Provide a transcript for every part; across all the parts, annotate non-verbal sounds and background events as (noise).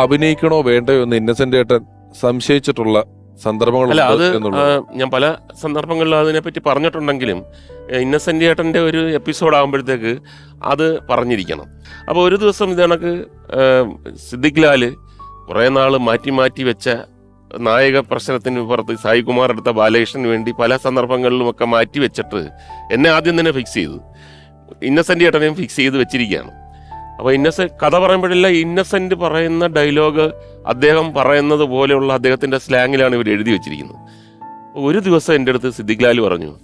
അഭിനയിക്കണോ വേണ്ടയോ എന്ന് ഇന്നസെന്റ് ഏട്ടൻ സംശയിച്ചിട്ടുള്ള അല്ല സന്ദർഭങ്ങളുണ്ട് അത് ഞാൻ പല സന്ദർഭങ്ങളിലും അതിനെപ്പറ്റി പറഞ്ഞിട്ടുണ്ടെങ്കിലും ഇന്നസെന്റ് ഏട്ടന്റെ ഒരു എപ്പിസോഡ് ആകുമ്പോഴത്തേക്ക് അത് പറഞ്ഞിരിക്കണം. അപ്പോൾ ഒരു ദിവസം ഇത് കണക്ക് സിദ്ദിഖ് ലാൽ കുറേ നാൾ മാറ്റി മാറ്റി വെച്ച നായക പ്രശ്നത്തിന് പുറത്ത് സായികുമാർ എടുത്ത ബാലകൃഷ്ണന് വേണ്ടി പല സന്ദർഭങ്ങളിലുമൊക്കെ മാറ്റി വെച്ചിട്ട് എന്നെ ആദ്യം തന്നെ ഫിക്സ് ചെയ്തു. ഇന്നസെന്റ് ഏട്ടനെയും ഫിക്സ് ചെയ്ത് വെച്ചിരിക്കുകയാണ്. അപ്പോൾ ഇന്നസെ കഥ പറയുമ്പോഴില്ല ഇന്നസെന്റ് പറയുന്ന ഡയലോഗ് അദ്ദേഹം പറയുന്നത് പോലെയുള്ള അദ്ദേഹത്തിന്റെ സ്ലാങ്ങിലാണ് ഇവർ എഴുതി വെച്ചിരിക്കുന്നത്. ഒരു ദിവസം എന്റെ അടുത്ത് സിദ്ദിഖ് ലാൽ പറഞ്ഞു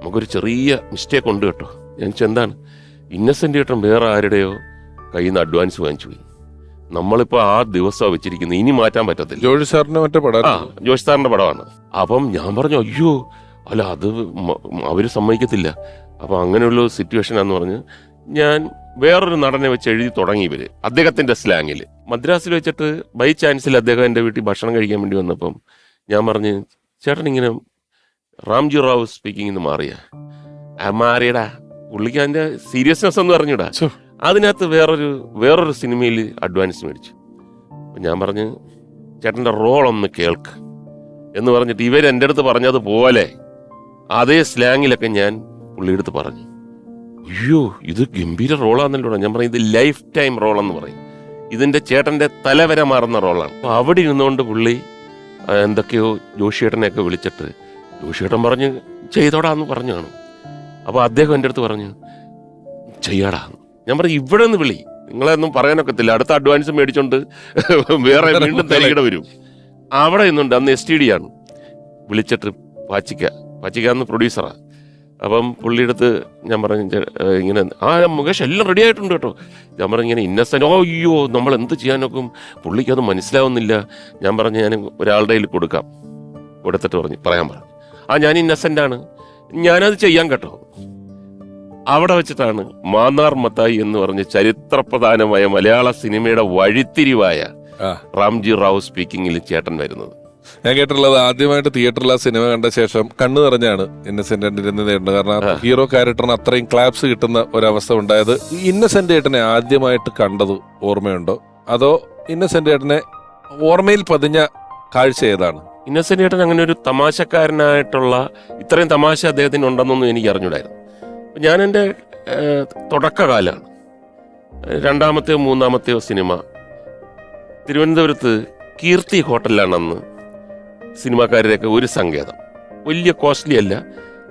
നമുക്കൊരു ചെറിയ മിസ്റ്റേക്ക് ഉണ്ട് കേട്ടോ. ഞാൻ എന്താണ്? ഇന്നസെന്റ് ചേട്ടൻ വേറെ ആരുടെയോ കയ്യിൽ നിന്ന് അഡ്വാൻസ് വാങ്ങിച്ചു പോയി. നമ്മളിപ്പോൾ ആ ദിവസം വെച്ചിരിക്കുന്നത്. ഇനി മാറ്റാൻ പറ്റത്തില്ല. ജോഷി സാറിന് മറ്റേ പടം ആ ജോഷി സാറിന്റെ പടമാണ്. അപ്പം ഞാൻ പറഞ്ഞു അയ്യോ അല്ല അത് അവർ അവർ സമ്മതിക്കത്തില്ല. അപ്പം അങ്ങനെയുള്ള സിറ്റുവേഷനാന്ന് പറഞ്ഞ് ഞാൻ വേറൊരു നടനെ വെച്ച് എഴുതി തുടങ്ങി ഇവർ അദ്ദേഹത്തിന്റെ സ്ലാങ്ങിൽ മദ്രാസിൽ വെച്ചിട്ട് ബൈ ചാൻസിൽ അദ്ദേഹം എന്റെ വീട്ടിൽ ഭക്ഷണം കഴിക്കാൻ വേണ്ടി വന്നപ്പം ഞാൻ പറഞ്ഞ് ചേട്ടൻ ഇങ്ങനെ റാംജി റാവു സ്പീക്കിംഗ് എന്ന് മാറിയ? ആ മാറിയടാ. പുള്ളിക്ക് അതിന്റെ സീരിയസ്നെസ് എന്ന് പറഞ്ഞിടാ. അതിനകത്ത് വേറൊരു വേറൊരു സിനിമയിൽ അഡ്വാൻസ് മേടിച്ചു. ഞാൻ പറഞ്ഞ് ചേട്ടന്റെ റോൾ ഒന്ന് കേൾക്ക്. എന്ന് പറഞ്ഞിട്ട് ഇവരെ എന്റെ അടുത്ത് പറഞ്ഞതുപോലെ അതേ സ്ലാങ്ങിലൊക്കെ ഞാൻ പുള്ളിയെടുത്ത് പറഞ്ഞു. അയ്യോ ഇത് ഗംഭീര റോളാന്നല്ലോ ഞാൻ പറയും ഇത് ലൈഫ് ടൈം റോളെന്ന് പറയും. ഇതിന്റെ ചേട്ടന്റെ തലവരെ മാറുന്ന റോളാണ്. അപ്പൊ അവിടെ ഇരുന്നുകൊണ്ട് പുള്ളി എന്തൊക്കെയോ ജോഷിയേട്ടനെയൊക്കെ വിളിച്ചിട്ട് ജോഷിയേട്ടൻ പറഞ്ഞ് ചെയ്തോടാന്ന് പറഞ്ഞു കാണും. അപ്പൊ അദ്ദേഹം എന്റെ അടുത്ത് പറഞ്ഞു ചെയ്യാടാ. ഞാൻ പറഞ്ഞു ഇവിടെ നിന്ന് വിളി. നിങ്ങളെയൊന്നും പറയാനൊക്കത്തില്ല. അടുത്ത അഡ്വാൻസ് മേടിച്ചോണ്ട് വേറെ വീണ്ടും തരികിട വരും. അവിടെ നിന്നുണ്ട് അന്ന് എസ് ടി ഡി ആണ്. വിളിച്ചിട്ട് പാച്ചിക്ക പാച്ചിക്ക അന്ന് പ്രൊഡ്യൂസറാ അപ്പം പുള്ളിയെടുത്ത് ഞാൻ പറഞ്ഞു ഇങ്ങനെ ആ മുകേഷ് എല്ലാം റെഡി ആയിട്ടുണ്ട് കേട്ടോ. ഞാൻ പറഞ്ഞു ഇങ്ങനെ ഇന്നസെന്റ് ഓ അയ്യോ നമ്മൾ എന്ത് ചെയ്യാനൊക്കും നോക്കും? പുള്ളിക്കത് മനസ്സിലാവുന്നില്ല. ഞാൻ പറഞ്ഞു ഞാൻ ഒരാളുടെ കയ്യിൽ കൊടുക്കാം. കൊടുത്തിട്ട് പറഞ്ഞു പറയാൻ പറഞ്ഞു. ആ ഞാൻ ഇന്നസെന്റ് ആണ്. ഞാനത് ചെയ്യാൻ കേട്ടോ. അവിടെ വെച്ചിട്ടാണ് മാന്നാർ മത്തായി എന്ന് പറഞ്ഞ് ചരിത്രപ്രധാനമായ മലയാള സിനിമയുടെ വഴിത്തിരിവായ. റാംജി റാവു സ്പീക്കിങ്ങിൽ ചേട്ടൻ വരുന്നത്. ഞാൻ കേട്ടിട്ടുള്ളത് ആദ്യമായിട്ട് തിയേറ്ററിൽ ആ സിനിമ കണ്ട ശേഷം കണ്ണു നിറഞ്ഞാണ് ഇന്നസെന്റ് ഇരുന്ന് നേരിടുന്നത്. കാരണം. ഹീറോ ക്യാരക്ടറിന് അത്രയും ക്ലാപ്സ് കിട്ടുന്ന ഒരവസ്ഥ ഉണ്ടായത് ഇന്നസെന്റ് ഏട്ടനെ ആദ്യമായിട്ട് കണ്ടത് ഓർമ്മയുണ്ടോ? അതോ ഇന്നസെന്റ് ഏട്ടനെ ഓർമ്മയിൽ പതിഞ്ഞ കാഴ്ച ഏതാണ്? ഇന്നസെന്റ് ഏട്ടൻ അങ്ങനെ ഒരു തമാശക്കാരനായിട്ടുള്ള ഇത്രയും തമാശ അദ്ദേഹത്തിന് ഉണ്ടെന്നൊന്നും എനിക്ക് അറിഞ്ഞൂടായിരുന്നു. ഞാൻ എന്റെ തുടക്കകാലാണ്. തുടക്കകാലമാണ് രണ്ടാമത്തെയോ മൂന്നാമത്തെയോ സിനിമ തിരുവനന്തപുരത്ത് കീർത്തി ഹോട്ടലിലാണ് അന്ന് സിനിമാക്കാരുടെയൊക്കെ ഒരു സങ്കേതം. വലിയ കോസ്റ്റ്ലി അല്ല.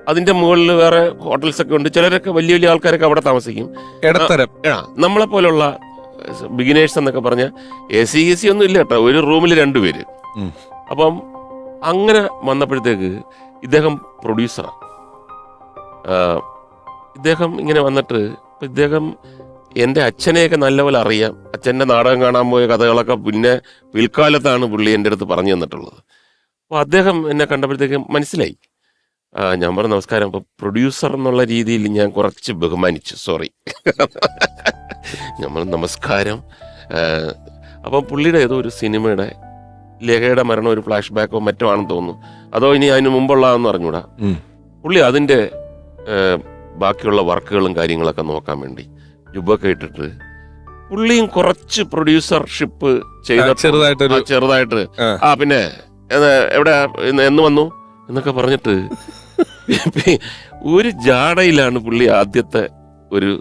അതിന്റെ മുകളിൽ വേറെ ഹോട്ടൽസ് ഒക്കെ ഉണ്ട്. ചിലരൊക്കെ വലിയ വലിയ ആൾക്കാരൊക്കെ അവിടെ താമസിക്കും. ഇടത്തരം. ആ നമ്മളെ പോലുള്ള ബിഗിനേഴ്സ് എന്നൊക്കെ പറഞ്ഞ എ സി എ സി ഒന്നും ഇല്ല കേട്ടോ. ഒരു റൂമിൽ രണ്ടുപേര്. അപ്പം അങ്ങനെ വന്നപ്പോഴത്തേക്ക് ഇദ്ദേഹം പ്രൊഡ്യൂസറാണ് ഇദ്ദേഹം ഇങ്ങനെ വന്നിട്ട് ഇദ്ദേഹം എന്റെ അച്ഛനെയൊക്കെ നല്ലപോലെ അറിയാം. അച്ഛന്റെ നാടകം കാണാൻ പോയ കഥകളൊക്കെ പിന്നെ പിൽക്കാലത്താണ് പുള്ളി എന്റെ അടുത്ത് പറഞ്ഞു തന്നിട്ടുള്ളത്. അപ്പോൾ അദ്ദേഹം എന്നെ കണ്ടപ്പോഴത്തേക്കും മനസ്സിലായി. ഞാൻ പറഞ്ഞു നമസ്കാരം. അപ്പോൾ പ്രൊഡ്യൂസർ എന്നുള്ള രീതിയിൽ ഞാൻ കുറച്ച് ബഹുമാനിച്ചു. സോറി നമ്മൾ നമസ്കാരം. അപ്പോൾ അപ്പം പുള്ളിയുടെ ഏതോ ഒരു സിനിമയുടെ ലേഖയുടെ മരണം ഒരു ഫ്ലാഷ് ബാക്കോ മറ്റോ ആണെന്ന് തോന്നുന്നു. അതോ ഇനി അതിന് മുമ്പുള്ളതെന്ന് അറിഞ്ഞൂടാ. പുള്ളി അതിന്റെ ബാക്കിയുള്ള വർക്കുകളും കാര്യങ്ങളൊക്കെ നോക്കാൻ വേണ്ടി ജുബൊക്കെ ഇട്ടിട്ട് പുള്ളിയും കുറച്ച് പ്രൊഡ്യൂസർഷിപ്പ് ചെയ്ത ചെറുതായിട്ട് ആ, ചെറുതായിട്ട്. ആ. പിന്നെ എവിടെ എന്ന് വന്നു? എന്നൊക്കെ പറഞ്ഞിട്ട് ഒരു ജാടയിലാണ് പുള്ളി ആദ്യത്തെ ഒരു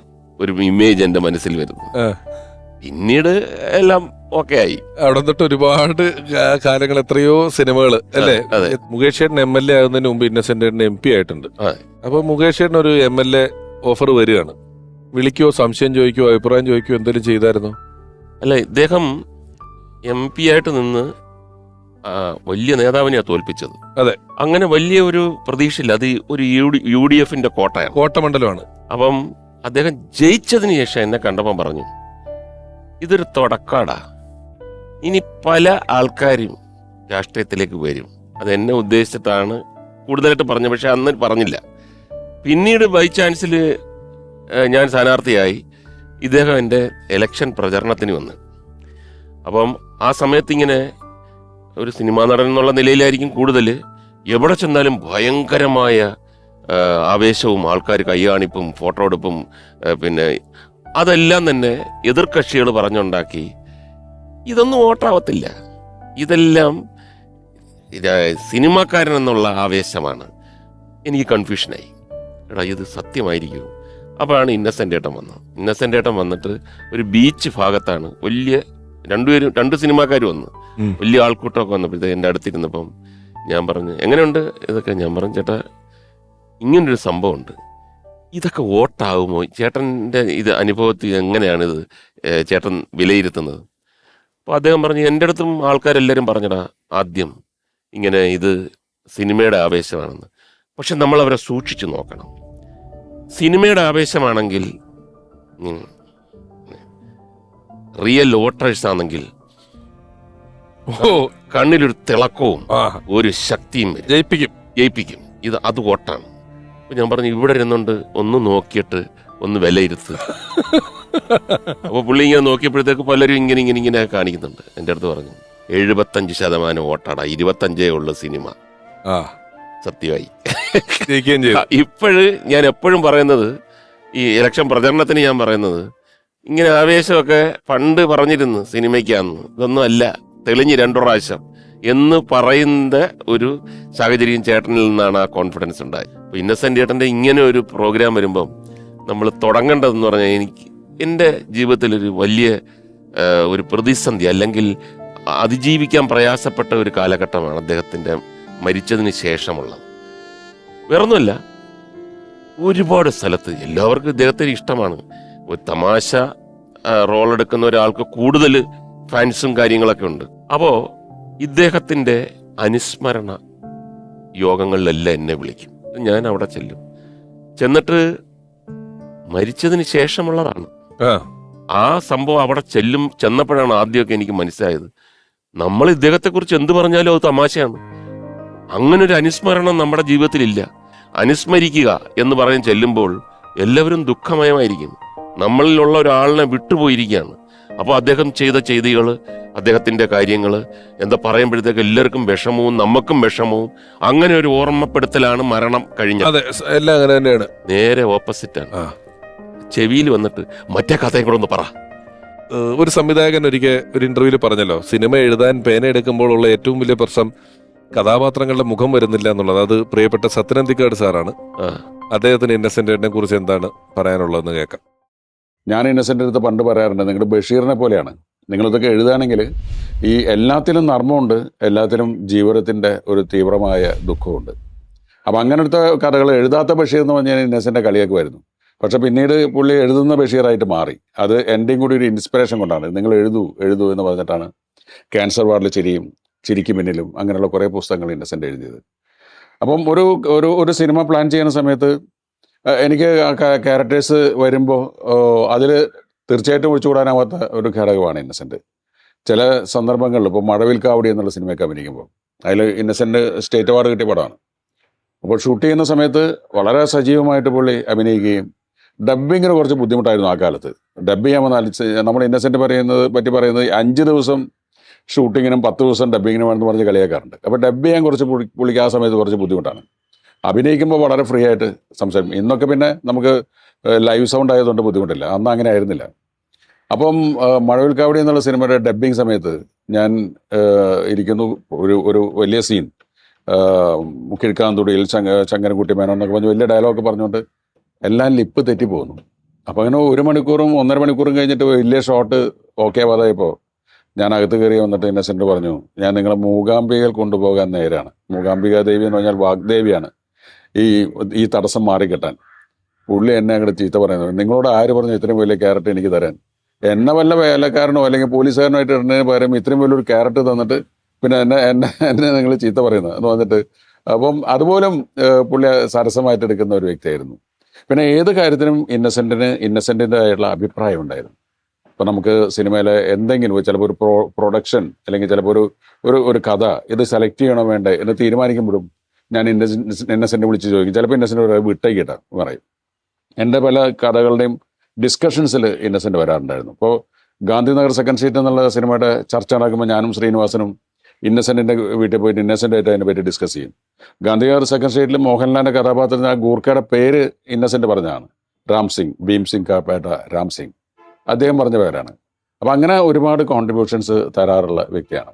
ഒരു ഇമേജ് എന്റെ മനസ്സിൽ വരുന്നത്. പിന്നീട് എല്ലാം ഓക്കെ ആയി. അവിടെ തൊട്ട് ഒരുപാട് കാലങ്ങൾ എത്രയോ സിനിമകൾ അല്ലേ. മുകേഷ് ചേട്ടൻ എം എൽ എ ആകുന്നതിന് മുമ്പ് ഇന്നസെന്റ് എം പി ആയിട്ടുണ്ട്. അപ്പൊ മുകേഷ് ചേട്ടൻ ഒരു എം എൽ എ ഓഫർ വരികയാണ്. വിളിക്കോ സംശയം ചോദിക്കോ അഭിപ്രായം ചോദിക്കോ എന്തെങ്കിലും ചെയ്തായിരുന്നോ? അല്ല ഇദ്ദേഹം എം പി ആയിട്ട് നിന്ന് വലിയ നേതാവിനെയാണ് തോൽപ്പിച്ചത്. അതെ. അങ്ങനെ വലിയ ഒരു പ്രതീക്ഷയില്ല. അത് ഒരു യു ഡി യു ഡി എഫിന്റെ കോട്ടയാണ്. കോട്ടമണ്ഡലമാണ്. അപ്പം അദ്ദേഹം ജയിച്ചതിന് ശേഷം എന്നെ കണ്ടപ്പം പറഞ്ഞു ഇതൊരു തുടക്കാടാ. ഇനി പല ആൾക്കാരും രാഷ്ട്രീയത്തിലേക്ക് വരും. അത് എന്നെ ഉദ്ദേശിച്ചിട്ടാണ് കൂടുതലായിട്ട് പറഞ്ഞത്. പക്ഷെ അന്ന് പറഞ്ഞില്ല. പിന്നീട് ബൈ ചാൻസിൽ ഞാൻ സ്ഥാനാർത്ഥിയായി ഇദ്ദേഹം എന്റെ എലക്ഷൻ പ്രചരണത്തിന് വന്ന്. അപ്പം ആ സമയത്ത് ഇങ്ങനെ ഒരു സിനിമാ നടൻ എന്നുള്ള നിലയിലായിരിക്കും കൂടുതൽ എവിടെ ചെന്നാലും ഭയങ്കരമായ ആവേശവും ആൾക്കാർ കൈയാണിപ്പും ഫോട്ടോ എടുപ്പും പിന്നെ അതെല്ലാം തന്നെ എതിർകക്ഷികൾ പറഞ്ഞുണ്ടാക്കി. ഇതൊന്നും ഓട്ടാവത്തില്ല. ഇതെല്ലാം ഇത് സിനിമാക്കാരൻ എന്നുള്ള ആവേശമാണ്. എനിക്ക് കൺഫ്യൂഷനായി. എടാ ഇത് സത്യമായിരിക്കും. അപ്പോഴാണ് ഇന്നസെന്റ് ഏട്ടൻ വന്നത്. ഇന്നസെന്റ് ഏട്ടൻ വന്നിട്ട് ഒരു ബീച്ച് ഭാഗത്താണ് വലിയ രണ്ടുപേരും രണ്ട് സിനിമാക്കാർ വന്നു. വലിയ ആൾക്കൂട്ടമൊക്കെ വന്നപ്പോഴത്തേക്ക് എന്റെ അടുത്തിരുന്നപ്പം ഞാൻ പറഞ്ഞു എങ്ങനെയുണ്ട്? ഇതൊക്കെ ഞാൻ പറഞ്ഞു ചേട്ടാ ഇങ്ങനൊരു സംഭവമുണ്ട്. ഇതൊക്കെ വോട്ടാകുമോ ചേട്ടന്റെ ഇത് അനുഭവത്തിൽ എങ്ങനെയാണ് ഇത് ഏഹ്, ചേട്ടൻ വിലയിരുത്തുന്നത്? അപ്പോൾ അദ്ദേഹം പറഞ്ഞു എന്റെ അടുത്തും ആൾക്കാരെല്ലാവരും പറഞ്ഞടാ ആദ്യം ഇങ്ങനെ ഇത് സിനിമയുടെ ആവേശമാണെന്ന്. പക്ഷെ നമ്മൾ അവരെ സൂക്ഷിച്ചു നോക്കണം. സിനിമയുടെ ആവേശമാണെങ്കിൽ റിയൽ വോട്ടേഴ്സ് ആണെങ്കിൽ ഓ കണ്ണിലൊരു തിളക്കവും ഒരു ശക്തിയും വരും. ജയിപ്പിക്കും. ജയിപ്പിക്കും. ഇത് അത് വോട്ടാണ് അപ്പൊ ഞാൻ പറഞ്ഞു ഇവിടെ ഇരുന്നുകൊണ്ട് ഒന്ന് നോക്കിയിട്ട് ഒന്ന് വിലയിരുത്ത്. അപ്പൊ പുള്ളി ഇങ്ങനെ നോക്കിയപ്പോഴത്തേക്ക് പലരും ഇങ്ങനെ ഇങ്ങനെ ഇങ്ങനെ കാണിക്കുന്നുണ്ട്. എന്റെ അടുത്ത് പറഞ്ഞു എഴുപത്തഞ്ച് ശതമാനം വോട്ടാടാ ഇരുപത്തഞ്ചേ ഉള്ള സിനിമ. സത്യമായി. ഇപ്പോഴ് ഞാൻ എപ്പോഴും പറയുന്നത് ഈ ഇലക്ഷൻ പ്രചരണത്തിന് ഞാൻ പറയുന്നത് ഇങ്ങനെ ആവേശമൊക്കെ പണ്ട് പറഞ്ഞിരുന്നു സിനിമയ്ക്കാന്ന്. ഇതൊന്നും അല്ല തെളിഞ്ഞ് രണ്ടു പ്രാവശ്യം. എന്ന് പറയുന്ന ഒരു സാഹചര്യം ചേട്ടനിൽ നിന്നാണ് ആ കോൺഫിഡൻസ് ഉണ്ടായത്. അപ്പൊ ഇന്നസെന്റ് ചേട്ടന്റെ ഇങ്ങനെ ഒരു പ്രോഗ്രാം വരുമ്പം നമ്മൾ തുടങ്ങേണ്ടതെന്ന് പറഞ്ഞാൽ എനിക്ക് എന്റെ ജീവിതത്തിലൊരു വലിയ ഒരു പ്രതിസന്ധി അല്ലെങ്കിൽ അതിജീവിക്കാൻ പ്രയാസപ്പെട്ട ഒരു കാലഘട്ടമാണ് അദ്ദേഹത്തിന്റെ മരിച്ചതിന് ശേഷമുള്ളത്. വേറൊന്നുമല്ല ഒരുപാട് സ്ഥലത്ത് എല്ലാവർക്കും ഇദ്ദേഹത്തിന് ഇഷ്ടമാണ്. ഒരു തമാശ റോൾ എടുക്കുന്ന ഒരാൾക്ക് കൂടുതൽ ഫാൻസും കാര്യങ്ങളൊക്കെ ഉണ്ട്. അപ്പോൾ ഇദ്ദേഹത്തിന്റെ അനുസ്മരണ യോഗങ്ങളിലെല്ലാം എന്നെ വിളിക്കും. ഞാൻ അവിടെ ചെല്ലും. ചെന്നിട്ട് മരിച്ചതിന് ശേഷമുള്ളതാണ്. ആ. സംഭവം അവിടെ ചെല്ലും ചെന്നപ്പോഴാണ് ആദ്യമൊക്കെ എനിക്ക് മനസ്സിലായത്. നമ്മൾ ഇദ്ദേഹത്തെക്കുറിച്ച് എന്ത് പറഞ്ഞാലും അത് തമാശയാണ്. അങ്ങനെ ഒരു അനുസ്മരണം നമ്മുടെ ജീവിതത്തിലില്ല. അനുസ്മരിക്കുക എന്ന് പറയാൻ ചെല്ലുമ്പോൾ എല്ലാവരും ദുഃഖമയമായിരിക്കും നമ്മളിലുള്ള ഒരാളിനെ വിട്ടുപോയിരിക്കുകയാണ്. അപ്പോൾ അദ്ദേഹം ചെയ്ത ചെയ്തികൾ അദ്ദേഹത്തിന്റെ കാര്യങ്ങൾ എന്താ പറയുമ്പോഴത്തേക്ക് എല്ലാവർക്കും വിഷമവും നമുക്കും വിഷമവും അങ്ങനെ ഒരു ഓർമ്മപ്പെടുത്തലാണ് മരണം കഴിഞ്ഞത്. അതെ എല്ലാം അങ്ങനെ തന്നെയാണ്. നേരെ ഓപ്പോസിറ്റാണ്. ചെവിയിൽ വന്നിട്ട് മറ്റേ കഥയും കൂടെ ഒന്ന് പറ. ഒരു സംവിധായകൻ ഒരിക്കൽ ഒരു ഇന്റർവ്യൂവിൽ പറഞ്ഞല്ലോ സിനിമ എഴുതാൻ പേന എടുക്കുമ്പോഴുള്ള ഏറ്റവും വലിയ പ്രശ്നം കഥാപാത്രങ്ങളുടെ മുഖം വരുന്നില്ല എന്നുള്ളത്. അത് പ്രിയപ്പെട്ട സത്യനന്ദിക്കാട് സാറാണ്. അദ്ദേഹത്തിന് ഇന്നസെന്റിനെ കുറിച്ച് എന്താണ് പറയാനുള്ളതെന്ന് കേൾക്കാം. ഞാൻ ഇന്നസെന്റ് അടുത്ത് പണ്ട് പറയാറുണ്ട് നിങ്ങൾ ബഷീറിനെ പോലെയാണ്. നിങ്ങളിതൊക്കെ എഴുതുകയാണെങ്കിൽ ഈ എല്ലാത്തിലും നർമ്മമുണ്ട് എല്ലാത്തിലും ജീവിതത്തിന്റെ ഒരു തീവ്രമായ ദുഃഖമുണ്ട്. അപ്പം അങ്ങനത്തെ കഥകൾ എഴുതാത്ത ബഷീർ എന്ന് പറഞ്ഞാൽ ഇന്നസെന്റെ കളിയാക്കുമായിരുന്നു. പക്ഷെ പിന്നീട് പുള്ളി എഴുതുന്ന ബഷീറായിട്ട് മാറി. അത് എന്റെയും കൂടി ഒരു ഇൻസ്പിറേഷൻ കൊണ്ടാണ്. നിങ്ങൾ എഴുതൂ എഴുതൂ എന്ന് പറഞ്ഞിട്ടാണ് ക്യാൻസർ വാർഡിൽ ചിരിയും ചിരിക്ക് പിന്നിലും അങ്ങനെയുള്ള കുറേ പുസ്തകങ്ങൾ ഇന്നസെന്റ് എഴുതിയത്. അപ്പം ഒരു ഒരു സിനിമ പ്ലാൻ ചെയ്യുന്ന സമയത്ത് എനിക്ക് ക്യാരക്ടേഴ്സ് വരുമ്പോൾ അതിൽ തീർച്ചയായിട്ടും ഒഴിച്ചുകൂടാനാവാത്ത ഒരു ഘടകമാണ് ഇന്നസെന്റ് ചില സന്ദർഭങ്ങളിൽ ഇപ്പോൾ മഴവിൽ കാവടി എന്നുള്ള സിനിമയൊക്കെ അഭിനയിക്കുമ്പോൾ അതിൽ ഇന്നസെന്റ് സ്റ്റേറ്റ് അവാർഡ് കിട്ടിയ പടമാണ്. അപ്പോൾ ഷൂട്ട് ചെയ്യുന്ന സമയത്ത് വളരെ സജീവമായിട്ട് പുള്ളി അഭിനയിക്കുകയും ഡബ്ബിങ്ങിന് കുറച്ച് ബുദ്ധിമുട്ടായിരുന്നു ആ കാലത്ത്. ഡബ് ചെയ്യാൻ വന്നാൽ നമ്മൾ ഇന്നസെന്റ് പറയുന്നത് പറ്റി പറയുന്നത് അഞ്ച് ദിവസം ഷൂട്ടിങ്ങിനും പത്ത് ദിവസം ഡബ്ബിങ്ങിനും വേണമെന്ന് പറഞ്ഞ് കളിയാക്കാറുണ്ട്. അപ്പോൾ ഡബ് ചെയ്യാൻ കുറച്ച് പുള്ളി പുള്ളിക്ക് ആ സമയത്ത് കുറച്ച് ബുദ്ധിമുട്ടാണ്. അഭിനയിക്കുമ്പോൾ വളരെ ഫ്രീ ആയിട്ട് സംസാരിക്കും. ഇന്നൊക്കെ പിന്നെ നമുക്ക് ലൈവ് സൗണ്ട് ആയതുകൊണ്ട് ബുദ്ധിമുട്ടില്ല. അന്ന് അങ്ങനെ ആയിരുന്നില്ല. അപ്പം മഴവിൽ കാവടി എന്നുള്ള സിനിമയുടെ ഡബ്ബിങ് സമയത്ത് ഞാൻ ഇരിക്കുന്നു. ഒരു ഒരു വലിയ സീൻ കിഴക്കാന്തുടിയിൽ ചങ്ങ ചങ്ങനക്കുട്ടി മേനോൻ എന്നൊക്കെ പറഞ്ഞ് വലിയ ഡയലോഗ് പറഞ്ഞുകൊണ്ട് എല്ലാം ലിപ്പ് തെറ്റി പോകുന്നു. അപ്പം അങ്ങനെ ഒരു മണിക്കൂറും ഒന്നര മണിക്കൂറും കഴിഞ്ഞിട്ട് വലിയ ഷോട്ട് ഓക്കെ ആവാതായപ്പോൾ ഞാൻ അകത്ത് കയറി വന്നിട്ട് ഇന്നസെന്റ് പറഞ്ഞു ഞാൻ നിങ്ങളെ മൂകാംബികയിൽ കൊണ്ടുപോകാൻ നേരാണ്. മൂകാംബിക ദേവി എന്ന് പറഞ്ഞാൽ വാഗ്ദേവിയാണ്. ഈ ഈ തടസ്സം മാറിക്കിട്ടാൻ പുള്ളി എന്നെ അങ്ങോട്ട് ചീത്ത പറയുന്നത് നിങ്ങളോട് ആര് പറഞ്ഞു ഇത്രയും വലിയ ക്യാരറ്റ് എനിക്ക് തരാൻ? എന്നെ വല്ല വേലക്കാരനോ അല്ലെങ്കിൽ പോലീസുകാരനോ ആയിട്ട് ഇടുന്നതിന് പകരം ഇത്രയും വലിയൊരു ക്യാരറ്റ് തന്നിട്ട് പിന്നെ എന്നെ എന്നെ എന്നെ നിങ്ങൾ ചീത്ത പറയുന്നത് എന്ന് പറഞ്ഞിട്ട് അപ്പം അതുപോലും പുള്ളി സരസമായിട്ട് എടുക്കുന്ന ഒരു വ്യക്തിയായിരുന്നു. പിന്നെ ഏത് കാര്യത്തിനും ഇന്നസെന്റിന് ഇന്നസെന്റിന്റെ ആയിട്ടുള്ള അഭിപ്രായം ഉണ്ടായിരുന്നു. ഇപ്പം നമുക്ക് സിനിമയിലെ എന്തെങ്കിലും ചിലപ്പോൾ ഒരു പ്രോ പ്രൊഡക്ഷൻ അല്ലെങ്കിൽ ചിലപ്പോൾ ഒരു ഒരു കഥ ഇത് സെലക്ട് ചെയ്യണോ വേണ്ടേ എന്ന് തീരുമാനിക്കുമ്പോഴും ഞാൻ ഇന്നസെന്റ് ഇന്നസെന്റ് വിളിച്ച് ചോദിക്കും. ചിലപ്പോൾ ഇന്നസെന്റ് പറയും വിട്ടേക്കിട്ട പറയും. എന്റെ പല കഥകളുടെയും ഡിസ്കഷൻസിൽ ഇന്നസെന്റ് വരാറുണ്ടായിരുന്നു. അപ്പോൾ ഗാന്ധിനഗർ സെക്കൻഡ് സീറ്റ് എന്നുള്ള സിനിമയുടെ ചർച്ച നടക്കുമ്പോൾ ഞാനും ശ്രീനിവാസനും ഇന്നസെന്റിന്റെ വീട്ടിൽ പോയിട്ട് ഇന്നസെന്റ് ആയിട്ട് അതിനെ പറ്റി ഡിസ്കസ് ചെയ്യും. ഗാന്ധിനഗർ സെക്കൻഡ് സീറ്റിൽ മോഹൻലാലിന്റെ കഥാപാത്രത്തിന് ആ ഗൂർഖയുടെ പേര് ഇന്നസെന്റ് പറഞ്ഞതാണ്. രാം സിംഗ് ഭീം സിംഗ് കാപ്പേട്ട രാം സിംഗ്. അദ്ദേഹം പറഞ്ഞ പേരാണ്. അപ്പം അങ്ങനെ ഒരുപാട് കോൺട്രിബ്യൂഷൻസ് തരാറുള്ള വ്യക്തിയാണ്.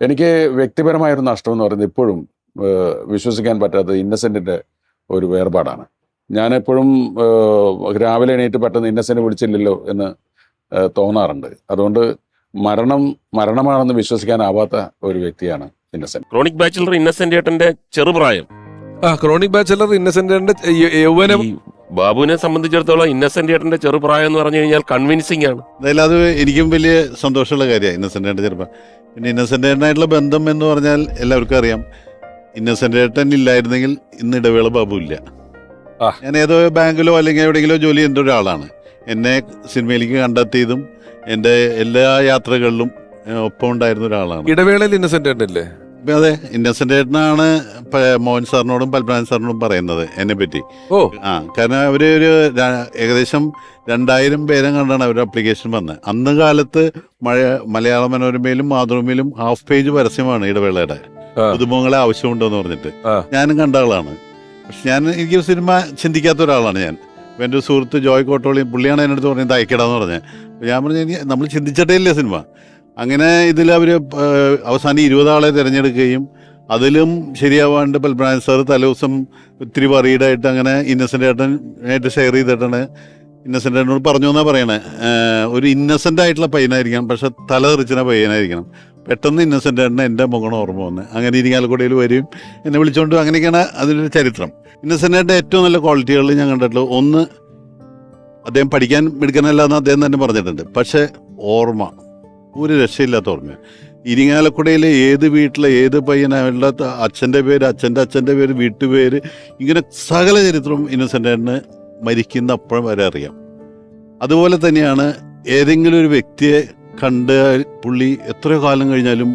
എനിക്ക് വ്യക്തിപരമായൊരു നഷ്ടം എന്ന് പറയുന്നത് ഇപ്പോഴും വിശ്വസിക്കാൻ പറ്റാത്ത ഇന്നസെന്റിന്റെ ഒരു വേർപാടാണ്. ഞാനെപ്പോഴും രാവിലെ എണീറ്റ് പെട്ടെന്ന് ഇന്നസെന്റ് വിളിച്ചില്ലല്ലോ എന്ന് തോന്നാറുണ്ട്. അതുകൊണ്ട് മരണം മരണമാണെന്ന് വിശ്വസിക്കാനാവാത്ത ഒരു വ്യക്തിയാണ് ഇന്നസെന്റ്. ക്രോണിക് ബാച്ചിലർ ഇന്നസെന്റ് ഏട്ടന്റെ ചെറുപ്രായം. ആ ക്രോണിക് ബാച്ചിലർ ഇന്നസെന്റിന്റെ യൗവനം. ബാബുവിനെ സംബന്ധിച്ചിടത്തോളം ഇന്നസെന്റ് ഏട്ടന്റെ ചെറുപ്രായം എന്ന് പറഞ്ഞു കഴിഞ്ഞാൽ കൺവിൻസിംഗ് ആണ്. എന്തായാലും അത് എനിക്കും വലിയ സന്തോഷമുള്ള കാര്യമാണ് ഇന്നസെന്റ് ഏട്ടൻ ചെറുപ്പം പിന്നെ ഇന്നസെന്റ് ഏട്ടനായിട്ടുള്ള ബന്ധം എന്ന് പറഞ്ഞാൽ എല്ലാവർക്കും അറിയാം. ഇന്നസെന്റ് ഏട്ടൻ ഇല്ലായിരുന്നെങ്കിൽ ഇന്ന് ഇടവേള ബാബു ഇല്ല ഞാൻ ഏതോ ബാങ്കിലോ അല്ലെങ്കിൽ എവിടെയെങ്കിലോ ജോലി ചെയ്യേണ്ട ഒരാളാണ്. എന്നെ സിനിമയിലേക്ക് കണ്ടെത്തിയതും എന്റെ എല്ലാ യാത്രകളിലും ഒപ്പം ഉണ്ടായിരുന്ന ഒരാളാണ്. ഇടവേളയിൽ ഇന്നസെന്റ് ഏട്ടനല്ലേ? അതെ ഇന്നസെന്റ് ഏട്ടനാണ് മോഹൻ സാറിനോടും പത്മനാഭൻ സാറിനോടും പറയുന്നത് എന്നെ പറ്റി. ഓ. ആ കാരണം അവർ ഒരു ഏകദേശം രണ്ടായിരം പേരെ കണ്ടാണ് അവരുടെ അപ്ലിക്കേഷൻ വന്നത്. അന്ന് കാലത്ത് മഴ മലയാള മനോരമയിലും മാതൃഭൂമിയിലും ഹാഫ് പേജ് പരസ്യമാണ് ഇടവേളയുടെ. പുതുമുഖങ്ങളെ ആവശ്യമുണ്ടെന്ന് പറഞ്ഞിട്ട്. ഞാനും കണ്ട ആളാണ്. പക്ഷെ ഞാൻ എനിക്ക് സിനിമ ചിന്തിക്കാത്ത ഒരാളാണ് ഞാൻ. എന്റെ സുഹൃത്ത് ജോയ് കോട്ടോളി പുള്ളിയാണ് എന്റെ അടുത്ത് പറഞ്ഞത് അയക്കടാന്ന് പറഞ്ഞത് അപ്പൊ ഞാൻ പറഞ്ഞു "ഇനി നമ്മൾ ചിന്തിച്ചിട്ടേ ഇല്ല സിനിമ. അങ്ങനെ ഇതിൽ അവർ അവസാനം ഇരുപതാളെ തിരഞ്ഞെടുക്കുകയും അതിലും ശരിയാവാണ്ട് പൽബ്രാൻ സാർ തലേദിവസം ഒത്തിരി വറീഡായിട്ട് അങ്ങനെ ഇന്നസെന്റ് ഏട്ടനായിട്ട് ഷെയർ ചെയ്തിട്ടാണ് ഇന്നസെന്റ് ഏട്ടനോട് പറഞ്ഞു എന്നാ പറയണേ ഒരു ഇന്നസെന്റ് ആയിട്ടുള്ള പയ്യനായിരിക്കണം പക്ഷെ തല തെറിച്ചിന പയ്യനായിരിക്കണം. പെട്ടെന്ന് ഇന്നസെന്റ് ഏട്ടന് എന്റെ മുഖം ഓർമ്മ വന്ന്. അങ്ങനെ ഇരിങ്ങാലക്കുടയിൽ വരും. എന്നെ വിളിച്ചുകൊണ്ട് അങ്ങനെയൊക്കെയാണ് അതിന്റെ ചരിത്രം. ഇന്നസെന്റ് ഏറ്റവും നല്ല ക്വാളിറ്റികളിൽ ഞാൻ കണ്ടിട്ടുള്ളൂ ഒന്ന് അദ്ദേഹം പഠിക്കാൻ മിടുക്കനല്ല എന്ന് അദ്ദേഹം തന്നെ പറഞ്ഞിട്ടുണ്ട്. പക്ഷേ ഓർമ്മ ഒരു രക്ഷയില്ലാത്ത ഓർമ്മ. ഇരിങ്ങാലക്കുടയിലെ ഏത് വീട്ടിലെ ഏത് പയ്യനായുള്ള അച്ഛന്റെ പേര് അച്ഛന്റെ അച്ഛന്റെ പേര് വീട്ടുപേര് ഇങ്ങനെ സകല ചരിത്രവും ഇന്നസെന്റിന് മരിക്കുന്ന അപ്പോഴും വരെ അറിയാം. അതുപോലെ തന്നെയാണ് ഏതെങ്കിലും ഒരു വ്യക്തിയെ കണ്ട് പുള്ളി എത്രയോ കാലം കഴിഞ്ഞാലും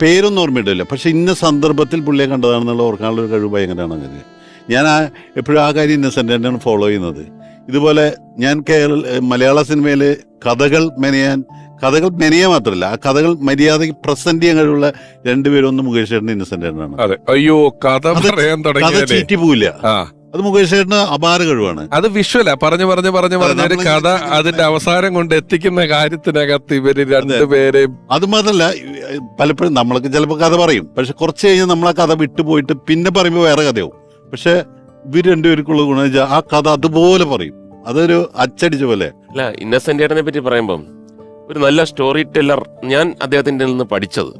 പേരൊന്നും ഓർമ്മയിട്ടില്ല പക്ഷെ ഇന്ന സന്ദർഭത്തിൽ പുള്ളിയെ കണ്ടതാണെന്നുള്ള ഓർക്കാനുള്ള ഒരു കഴിവ് ഭയങ്കരമാണ് അങ്ങനെ ഞാൻ ആ എപ്പോഴും ആ കാര്യം ഇന്നസെന്റാണ് ഫോളോ ചെയ്യുന്നത്. ഇതുപോലെ ഞാൻ കേരള മലയാള സിനിമയിൽ കഥകൾ മെനയാൻ കഥകൾ മെനയാൻ മാത്രമല്ല ആ കഥകൾ മര്യാദയ്ക്ക് പ്രസന്റ് ചെയ്യാൻ കഴിവുള്ള രണ്ടുപേരും ഒന്ന് മുകേഷ് ചേട്ടൻ ഇന്നസെന്റ് ആണ് അതെ. അയ്യോ കഥ പറയാൻ ചീറ്റി പോവില്ല. അത് മുകേഷ് ചേട്ടന് അപാര കഴിവാണ്. അത് വിഷ്വലാ പറഞ്ഞു പറഞ്ഞു പറഞ്ഞു പറഞ്ഞ ഒരു കഥ അതിന്റെ അവസാനം കൊണ്ട് എത്തിക്കുന്ന കാര്യത്തിനകത്ത് ഇവർ രണ്ടുപേരെയും അത് മാത്രല്ല പലപ്പോഴും നമ്മൾക്ക് ചിലപ്പോൾ കഥ പറയും. പക്ഷെ കുറച്ച് കഴിഞ്ഞാൽ നമ്മൾ ആ കഥ വിട്ടുപോയിട്ട് പിന്നെ പറയുമ്പോൾ വേറെ കഥയാവും. പക്ഷെ ഇവർ രണ്ടുപേർക്കുള്ള ഗുണം വെച്ചാൽ ആ കഥ അതുപോലെ പറയും. അതൊരു അച്ചടിച്ച പോലെ. അല്ല ഇന്നസെന്റ് ഏട്ടനെ പറ്റി പറയുമ്പം ഒരു നല്ല സ്റ്റോറി ടെല്ലർ ഞാൻ അദ്ദേഹത്തിന്റെ നിന്ന് പഠിച്ചത്.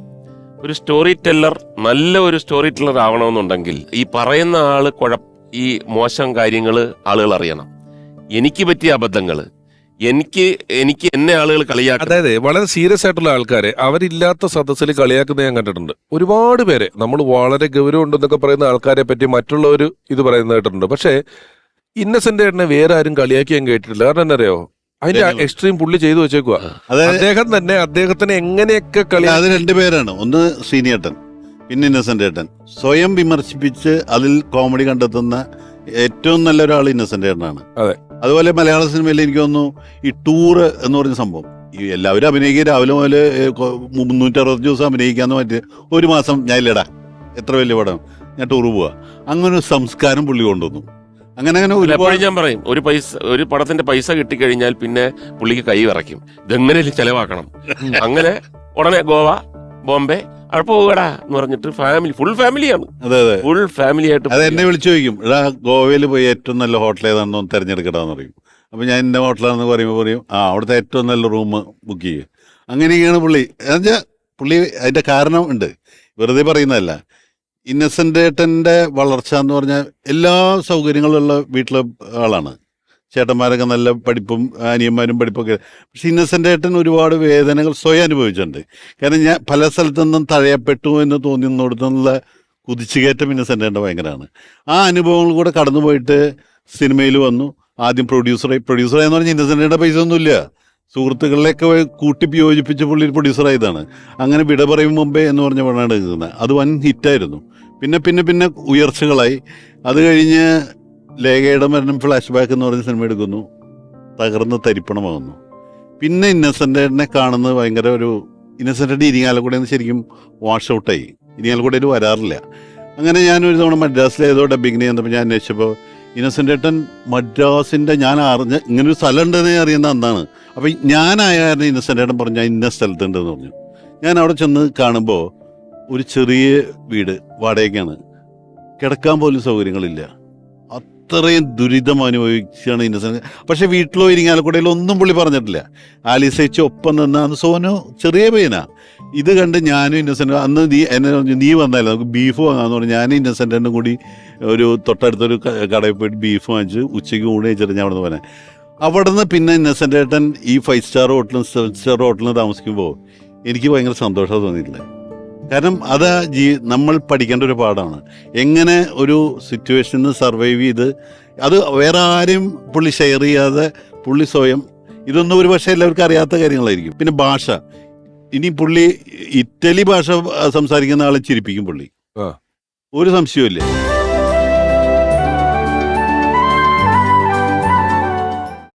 ഒരു സ്റ്റോറി ടെല്ലർ നല്ല ഒരു സ്റ്റോറി ടെല്ലർ ആവണമെന്നുണ്ടെങ്കിൽ ഈ പറയുന്ന ആൾ കുഴപ്പ ഈ മോശം കാര്യങ്ങൾ ആളുകൾ അറിയണം. എനിക്ക് പറ്റിയ അബദ്ധങ്ങൾ എനിക്ക് എനിക്ക് എന്നെ ആളുകൾ കളിയാക്കുക അതായത് വളരെ സീരിയസ് ആയിട്ടുള്ള ആൾക്കാരെ അവരില്ലാത്ത സദസ്സിൽ കളിയാക്കുന്ന ഞാൻ കണ്ടിട്ടുണ്ട്. ഒരുപാട് പേരെ നമ്മൾ വളരെ ഗൗരവമുണ്ടെന്നൊക്കെ പറയുന്ന ആൾക്കാരെ പറ്റി മറ്റുള്ളവർ ഇത് പറയുന്നത് കേട്ടിട്ടുണ്ട്. പക്ഷേ ഇന്നസെന്റ് ഏട്ടനെ വേറെ ആരും കളിയാക്കി ഞാൻ കേട്ടിട്ടില്ല. കാരണം എന്നറിയോ അതിന്റെ എക്സ്ട്രീം പുള്ളി ചെയ്തു വെച്ചേക്കുക അദ്ദേഹം തന്നെ അദ്ദേഹത്തിന് എങ്ങനെയൊക്കെ കളി അത് രണ്ടുപേരാണ് ഒന്ന് സീനിയേട്ടൻ. പിന്നെ ഇന്നസെന്റ് ഏട്ടൻ. സ്വയം വിമർശിപ്പിച്ച് അതിൽ കോമഡി കണ്ടെത്തുന്ന ഏറ്റവും നല്ല ഒരാൾ ഇന്നസെന്റ് ഏട്ടനാണ്. അതെ. അതുപോലെ മലയാള സിനിമയിൽ എനിക്ക് തോന്നുന്നു ഈ ടൂറ് എന്ന് പറഞ്ഞ സംഭവം. ഈ എല്ലാവരും അഭിനയിക്കുക രാവിലെ മുതൽ മുന്നൂറ്റി അറുപത് ദിവസം അഭിനയിക്കാന്ന് പറ്റിയ ഒരു മാസം ഞാൻ ഇല്ലടാ എത്ര വലിയ പടം? ഞാൻ ടൂറ് പോവാ. അങ്ങനെ ഒരു സംസ്കാരം പുള്ളി കൊണ്ടുവന്നു. അങ്ങനെ അങ്ങനെ ഒരുപാട് ഞാൻ പറയും ഒരു പൈസ ഒരു പടത്തിന്റെ പൈസ കിട്ടിക്കഴിഞ്ഞാൽ പിന്നെ പുള്ളിക്ക് കൈ വിറയ്ക്കും. ഇതെങ്ങനെ ചെലവാക്കണം? (laughs) അങ്ങനെ ഉടനെ ഗോവ ബോംബെ അവിടെ പോകടാ എന്ന് പറഞ്ഞിട്ട് ഫാമിലി ഫുൾ ഫാമിലിയാണ് അതെ അതെ. ഫുൾ ഫാമിലി ആയിട്ട് അത് എന്നെ വിളിച്ചു ചോദിക്കും എടാ ഗോവയിൽ പോയി ഏറ്റവും നല്ല ഹോട്ടൽ ഏതാണെന്ന് തിരഞ്ഞെടുക്കടാന്ന് പറയും. അപ്പൊ ഞാൻ എന്റെ ഹോട്ടലാണെന്ന് പറയുമ്പോൾ പറയും ആ അവിടുത്തെ ഏറ്റവും നല്ല റൂം ബുക്ക് ചെയ്യുക അങ്ങനെയൊക്കെയാണ് പുള്ളി. എന്നുവെച്ചാൽ പുള്ളി അതിന്റെ കാരണം ഉണ്ട്. വെറുതെ പറയുന്നതല്ല. ഇന്നസെന്റ് ഏട്ടന്റെ വളർച്ച എന്ന് പറഞ്ഞാൽ എല്ലാ സൗകര്യങ്ങളുള്ള വീട്ടിലെ ആളാണ്. ചേട്ടന്മാരൊക്കെ നല്ല പഠിപ്പും അനിയന്മാരും പഠിപ്പൊക്കെ. പക്ഷെ ഇന്നസെന്റ് ഏട്ടൻ ഒരുപാട് വേദനകൾ സ്വയം അനുഭവിച്ചിട്ടുണ്ട്. കാരണം ഞാൻ പല സ്ഥലത്തു നിന്നും തഴയപ്പെട്ടു എന്ന് തോന്നുന്നിടത്തുനിന്നുള്ള കുതിച്ചുകയറ്റം ഇന്നസെന്റ് ഏട്ടൻ ഭയങ്കരമാണ്. ആ അനുഭവങ്ങൾ കൂടെ കടന്നു പോയിട്ട് സിനിമയിൽ വന്നു. ആദ്യം പ്രൊഡ്യൂസറായി പ്രൊഡ്യൂസറായി എന്ന് പറഞ്ഞാൽ ഇന്നസെന്റിന്റെ പൈസ ഒന്നുമില്ല. സുഹൃത്തുക്കളിലേക്ക് കൂട്ടി യോജിപ്പിച്ച് പുള്ളി പ്രൊഡ്യൂസറായതാണ് അങ്ങനെ വിട പറയും മുമ്പേ എന്ന് പറഞ്ഞ പടമാണ് എടുക്കുന്നത് അത് വൻ ഹിറ്റായിരുന്നു പിന്നെ പിന്നെ പിന്നെ ഉയർച്ചകളായി. അത് കഴിഞ്ഞ് ലേഖയുടെ മരണം ഫ്ലാഷ് ബാക്ക് എന്ന് പറഞ്ഞ സിനിമ എടുക്കുന്നു. തകർന്ന് തരിപ്പണമാകുന്നു. പിന്നെ ഇന്നസെന്റിനെ കാണുന്നത് ഭയങ്കര ഒരു ഇന്നസെന്റ് ഇരിങ്ങാലക്കുടയിൽ നിന്ന് ശരിക്കും വാഷ് ഔട്ടായി ഇരിങ്ങാലക്കുടയിൽ വരാറില്ല. അങ്ങനെ ഞാൻ ഒരു തവണ മദ്രാസിൽ ഏതോ ഡബിങ്ങിന് ചെന്നപ്പോൾ ഞാൻ അന്വേഷിച്ചപ്പോൾ ഇന്നസെന്റ് ഏട്ടൻ മദ്രാസിന്റെ ഞാൻ അറിഞ്ഞ ഇങ്ങനൊരു സ്ഥലം ഉണ്ടെന്ന് അറിയുന്ന അന്നാണ്. അപ്പോൾ ഞാനായാലും ഇന്നസെന്റ് ഏട്ടൻ പറഞ്ഞു ഞാൻ ഇന്ന സ്ഥലത്തുണ്ടെന്ന് പറഞ്ഞു. ഞാൻ അവിടെ ചെന്ന് കാണുമ്പോൾ ഒരു ചെറിയ വീട് വാടകയ്ക്കാണ്. കിടക്കാൻ പോലും സൗകര്യങ്ങളില്ല. അത്രയും ദുരിതം അനുഭവിച്ചാണ് ഇന്നസെന്റ് പക്ഷേ വീട്ടിലോ ഇരിങ്ങാലക്കുടയിലോ ഒന്നും പുള്ളി പറഞ്ഞിട്ടില്ല. ആലിസയിച്ച് ഒപ്പം നിന്ന്. അന്ന് സോനു ചെറിയ പയ്യനാ. ഇത് കണ്ട് ഞാനും ഇന്നസെന്റ് അന്ന് നീ എന്നെ പറഞ്ഞു നീ വന്നാലോ നമുക്ക് ബീഫ് വാങ്ങാന്ന് പറഞ്ഞു. ഞാനും ഇന്നസെന്റിനും കൂടി ഒരു തൊട്ടടുത്തൊരു കടയിൽ പോയിട്ട് ബീഫ് വാങ്ങിച്ച് ഉച്ചയ്ക്ക് ഊണ് കഴിച്ചിട്ട് ഞാൻ അവിടെ പോനെ അവിടെ നിന്ന് പിന്നെ ഇന്നസെന്റ് ഏട്ടൻ ഈ ഫൈവ് സ്റ്റാർ ഹോട്ടലും സെവൻ സ്റ്റാർ ഹോട്ടലിൽ താമസിക്കുമ്പോൾ എനിക്ക് ഭയങ്കര സന്തോഷം തോന്നിയിട്ടില്ല. കാരണം അത് ജീ നമ്മൾ പഠിക്കേണ്ട ഒരു പാഠമാണ്. എങ്ങനെ ഒരു സിറ്റുവേഷനിൽ സർവൈവ് ചെയ്ത് അത് വേറെ ആരും പുള്ളി ഷെയർ ചെയ്യാതെ പുള്ളി സ്വയം ഇതൊന്നും ഒരു പക്ഷേ എല്ലാവർക്കും അറിയാത്ത കാര്യങ്ങളായിരിക്കും. പിന്നെ ഭാഷ. ഇനി പുള്ളി ഇറ്റലി ഭാഷ സംസാരിക്കുന്ന ആളെ ചിരിപ്പിക്കും പുള്ളി. ആ. ഒരു സംശയമില്ല